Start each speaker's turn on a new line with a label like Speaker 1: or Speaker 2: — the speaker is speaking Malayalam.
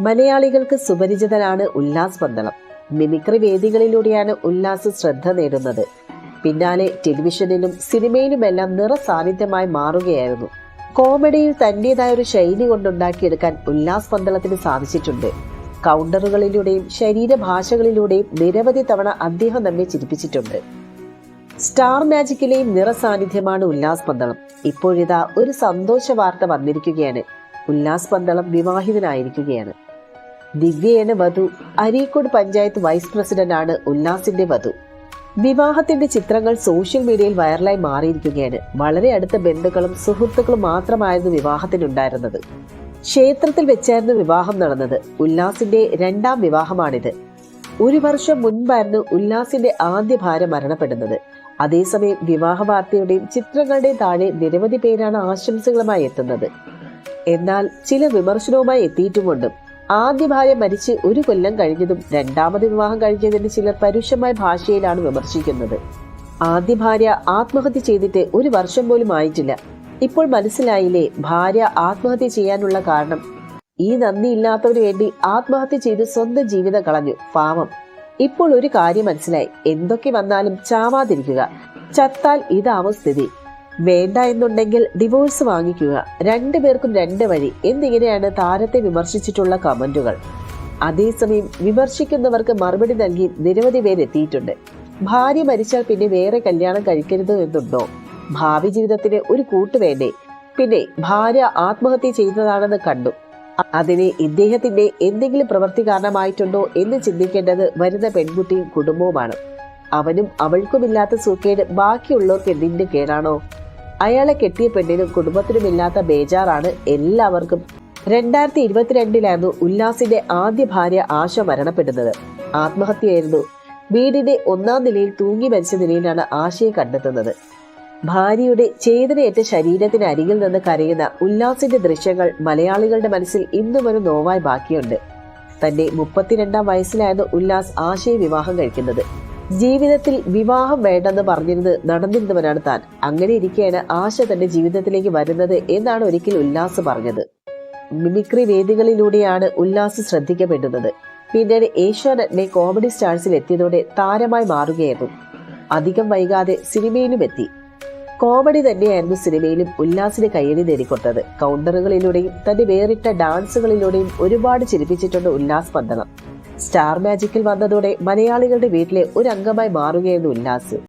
Speaker 1: മലയാളികൾക്ക് സുപരിചിതനാണ് ഉല്ലാസ് പന്തളം. മിമിക്രി വേദികളിലൂടെയാണ് ഉല്ലാസ് ശ്രദ്ധ നേടുന്നത്. പിന്നാലെ ടെലിവിഷനിലും സിനിമയിലുമെല്ലാം നിറ സാന്നിധ്യമായി മാറുകയായിരുന്നു. കോമഡിയിൽ തന്റേതായ ഒരു ശൈലി കൊണ്ടുണ്ടാക്കിയെടുക്കാൻ ഉല്ലാസ് പന്തളത്തിന് സാധിച്ചിട്ടുണ്ട്. കൗണ്ടറുകളിലൂടെയും ശരീരഭാഷകളിലൂടെയും നിരവധി തവണ അദ്ദേഹം നമ്മെ ചിരിപ്പിച്ചിട്ടുണ്ട്. സ്റ്റാർ മാജിക്കിലെയും നിറ സാന്നിധ്യമാണ് ഉല്ലാസ് പന്തളം. ഇപ്പോഴിതാ ഒരു സന്തോഷ വാർത്ത വന്നിരിക്കുകയാണ്. ഉല്ലാസ് പന്തളം വിവാഹിതനായിരിക്കുകയാണ്. ദിവ്യയാണ് വധു. അരീക്കോട് പഞ്ചായത്ത് വൈസ് പ്രസിഡന്റാണ് ഉല്ലാസിന്റെ വധു. വിവാഹത്തിന്റെ ചിത്രങ്ങൾ സോഷ്യൽ മീഡിയയിൽ വൈറലായി മാറിയിരിക്കുകയാണ്. വളരെ അടുത്ത ബന്ധുക്കളും സുഹൃത്തുക്കളും മാത്രമായിരുന്നു വിവാഹത്തിനുണ്ടായിരുന്നത്. ക്ഷേത്രത്തിൽ വെച്ചായിരുന്നു വിവാഹം നടന്നത്. ഉല്ലാസിന്റെ രണ്ടാം വിവാഹമാണിത്. ഒരു വർഷം മുൻപായിരുന്നു ഉല്ലാസിന്റെ ആദ്യ ഭാര്യ മരണപ്പെടുന്നത്. അതേസമയം വിവാഹ വാർത്തയുടെയും ചിത്രങ്ങളുടെയും താഴെ നിരവധി പേരാണ് ആശംസകളുമായി എത്തുന്നത്. എന്നാൽ ചില വിമർശനവുമായി എത്തിയിട്ടുമുണ്ട്. ആദ്യ ഭാര്യ മരിച്ച് ഒരു കൊല്ലം കഴിഞ്ഞതും രണ്ടാമത് വിവാഹം കഴിഞ്ഞതിന് ചിലർ പരുഷമായ ഭാഷയിലാണ് വിമർശിക്കുന്നത്. ആദ്യ ഭാര്യ ആത്മഹത്യ ചെയ്തിട്ട് ഒരു വർഷം പോലും ആയിട്ടില്ല. ഇപ്പോൾ മനസ്സിലായില്ലേ ഭാര്യ ആത്മഹത്യ ചെയ്യാനുള്ള കാരണം? ഈ നന്ദി ഇല്ലാത്തവന് വേണ്ടി ആത്മഹത്യ ചെയ്ത് സ്വന്തം ജീവിതം കളഞ്ഞു. പാവം. ഇപ്പോൾ ഒരു കാര്യം മനസ്സിലായി. എന്തൊക്കെ വന്നാലും ചാവാതിരിക്കുക. ചത്താൽ ഇതാവും സ്ഥിതി. വേണ്ട എന്നുണ്ടെങ്കിൽ ഡിവോഴ്സ് വാങ്ങിക്കുക. രണ്ടുപേർക്കും രണ്ട് വഴി. എന്നിങ്ങനെയാണ് താരത്തെ വിമർശിച്ചിട്ടുള്ള കമന്റുകൾ. അതേസമയം വിമർശിക്കുന്നവർക്ക് മറുപടി നൽകി നിരവധി പേരെത്തിയിട്ടുണ്ട് ഭാര്യ മരിച്ചാൽ പിന്നെ വേറെ കല്യാണം കഴിക്കരുത് എന്നുണ്ടോ? ഭാവി ജീവിതത്തിന് ഒരു കൂട്ട് വേണ്ടേ? പിന്നെ ഭാര്യ ആത്മഹത്യ ചെയ്തതാണെന്ന് കണ്ടു. അതിന് ഇദ്ദേഹത്തിന്റെ എന്തെങ്കിലും പ്രവൃത്തി കാരണമായിട്ടുണ്ടോ എന്ന് ചിന്തിക്കേണ്ടത് വരുന്ന പെൺകുട്ടിയും കുടുംബവുമാണ്. അവനും അവൾക്കുമില്ലാത്ത സൂക്കേട് ബാക്കിയുള്ളവർക്ക് എന്തിന്റെ കേടാണോ? അയാളെ കെട്ടിയ പെണ്ണിനും കുടുംബത്തിനുമില്ലാത്ത ബേജാറാണ് എല്ലാവർക്കും. രണ്ടായിരത്തി ഇരുപത്തിരണ്ടിലായിരുന്നു ഉല്ലാസിന്റെ ആദ്യ ഭാര്യ ആശ മരണപ്പെടുന്നത്. ആത്മഹത്യയായിരുന്നു. വീടിന്റെ ഒന്നാം നിലയിൽ തൂങ്ങി മരിച്ച നിലയിലാണ് ആശയെ കണ്ടെത്തുന്നത്. ഭാര്യയുടെ ചേതനയേറ്റ ശരീരത്തിന് അരികിൽ നിന്ന് കരയുന്ന ഉല്ലാസിന്റെ ദൃശ്യങ്ങൾ മലയാളികളുടെ മനസ്സിൽ ഇന്നും ഒരു നോവായി ബാക്കിയുണ്ട്. തന്റെ മുപ്പത്തിരണ്ടാം വയസ്സിലായിരുന്നു ഉല്ലാസ് ആശയെ വിവാഹം കഴിക്കുന്നത്. ജീവിതത്തിൽ വിവാഹം വേണ്ടെന്ന് പറഞ്ഞിരുന്നത് നടന്നിരുന്നവനാണ് താൻ. അങ്ങനെ ഇരിക്കെയാണ് ആശ തന്റെ ജീവിതത്തിലേക്ക് വരുന്നത് എന്നാണ് ഒരിക്കൽ ഉല്ലാസ് പറഞ്ഞത്. മിമിക്രി വേദികളിലൂടെയാണ് ഉല്ലാസ് ശ്രദ്ധിക്കപ്പെടുന്നത്. പിന്നീട് ഏഷ്യാനെറ്റിലെ കോമഡി സ്റ്റാർസിൽ എത്തിയതോടെ താരമായി മാറുകയായിരുന്നു. അധികം വൈകാതെ സിനിമയിലും എത്തി. കോമഡി തന്നെയായിരുന്നു സിനിമയിലും ഉല്ലാസിന് കയ്യടി നേടിക്കൊട്ടത് കൗണ്ടറുകളിലൂടെയും തന്റെ വേറിട്ട ഡാൻസുകളിലൂടെയും ഒരുപാട് ചിരിപ്പിച്ചിട്ടുണ്ട് ഉല്ലാസ് പന്തളം. സ്റ്റാർ മാജിക്കിൽ വന്നതോടെ മലയാളികളുടെ വീട്ടിലെ ഒരു അംഗമായി മാറുകയായിരുന്നു ഉല്ലാസ്.